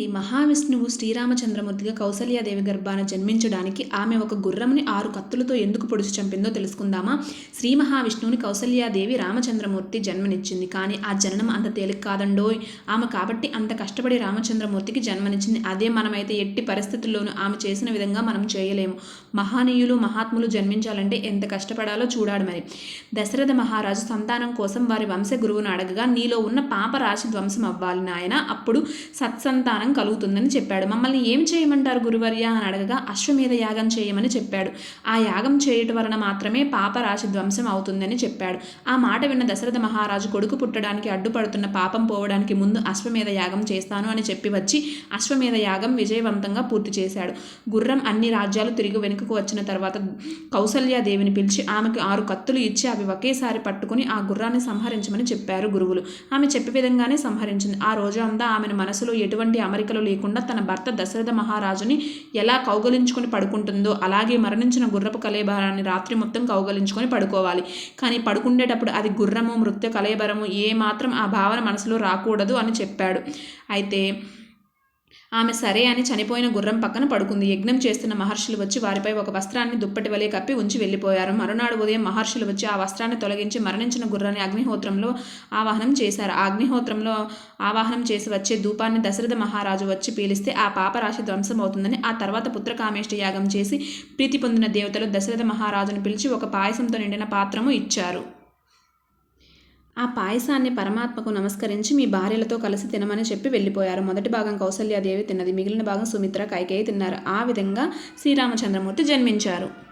ఈ మహావిష్ణువు శ్రీరామచంద్రమూర్తిగా కౌసల్యాదేవి గర్భాన జన్మించడానికి ఆమె ఒక గుర్రముని ఆరు కత్తులతో ఎందుకు పొడిచి చంపిందో తెలుసుకుందామా? శ్రీ మహావిష్ణువుని కౌసల్యాదేవి రామచంద్రమూర్తి జన్మనిచ్చింది. కానీ ఆ జననం అంత తేలిక కాదండోయ్. ఆమె కాబట్టి అంత కష్టపడి రామచంద్రమూర్తికి జన్మనిచ్చింది. అదే మనమైతే ఎట్టి పరిస్థితుల్లోనూ ఆమె చేసిన విధంగా మనం చేయలేము. మహానీయులు మహాత్ములు జన్మించాలంటే ఎంత కష్టపడాలో చూడాడు మరి. దశరథ మహారాజు సంతానం కోసం వారి వంశ గురువును అడగగా నీలో ఉన్న పాపరాశి ధ్వంసం అవ్వాలి నాయన. అప్పుడు సత్సంతానం కలుగుతుందని చెప్పాడు. మమ్మల్ని ఏం చేయమంటారు గురువర్య? అని అడగగా అశ్వమేధ యాగం చేయమని చెప్పాడు. ఆ యాగం చేయటం వలన మాత్రమే పాపరాశి ధ్వంసం అవుతుందని చెప్పాడు. ఆ మాట విన్న దశరథ మహారాజు కొడుకు పుట్టడానికి అడ్డుపడుతున్న పాపం పోవడానికి ముందు అశ్వమేధ యాగం చేస్తాను అని చెప్పి వచ్చి అశ్వమేధ యాగం విజయవంతంగా పూర్తి చేశాడు. గుర్రం అన్ని రాజ్యాలు తిరిగి వెనుకకు వచ్చిన తర్వాత కౌసల్యాదేవిని పిలిచి ఆమెకు ఆరు కత్తులు ఇచ్చి అవి ఒకేసారి పట్టుకుని ఆ గుర్రాన్ని సంహరించమని చెప్పారు గురువులు. ఆమె చెప్పే విధంగానే సంహరించింది. ఆ రోజు అంతా ఆమెను మనసులో ఎటువంటి అమరికలు లేకుండా తన భర్త దశరథ మహారాజుని ఎలా కౌగలించుకొని పడుకుంటుందో అలాగే మరణించిన గుర్రపు కలేబరాన్ని రాత్రి మొత్తం కౌగలించుకొని పడుకోవాలి. కానీ పడుకుండేటప్పుడు అది గుర్రము మృత్యు కలేబరము ఏ మాత్రం ఆ భావన మనసులో రాకూడదు అని చెప్పాడు. అయితే ఆమె సరే అని చనిపోయిన గుర్రం పక్కన పడుకుంది. యజ్ఞం చేస్తున్న మహర్షులు వచ్చి వారిపై ఒక వస్త్రాన్ని దుప్పటి వలె కప్పి ఉంచి వెళ్ళిపోయారు. మరునాడు ఉదయం మహర్షులు వచ్చి ఆ వస్త్రాన్ని తొలగించి మరణించిన గుర్రాన్ని అగ్నిహోత్రంలో ఆవాహనం చేశారు. ఆ అగ్నిహోత్రంలో ఆవాహనం చేసి వచ్చే ధూపాన్ని దశరథ మహారాజు వచ్చి పీలిస్తే ఆ పాపరాశి ధ్వంసం అవుతుందని ఆ తర్వాత పుత్రకామేష్టి యాగం చేసి ప్రీతి పొందిన దేవతలు దశరథ మహారాజును పిలిచి ఒక పాయసంతో నిండిన పాత్రము ఇచ్చారు. ఆ పాయసాన్ని పరమాత్మకు నమస్కరించి మీ భార్యలతో కలిసి తినమని చెప్పి వెళ్ళిపోయారు. మొదటి భాగం కౌసల్యాదేవి తిన్నది మిగిలిన భాగం సుమిత్ర కైకేయి తిన్నారు. ఆ విధంగా శ్రీరామచంద్రమూర్తి జన్మించారు.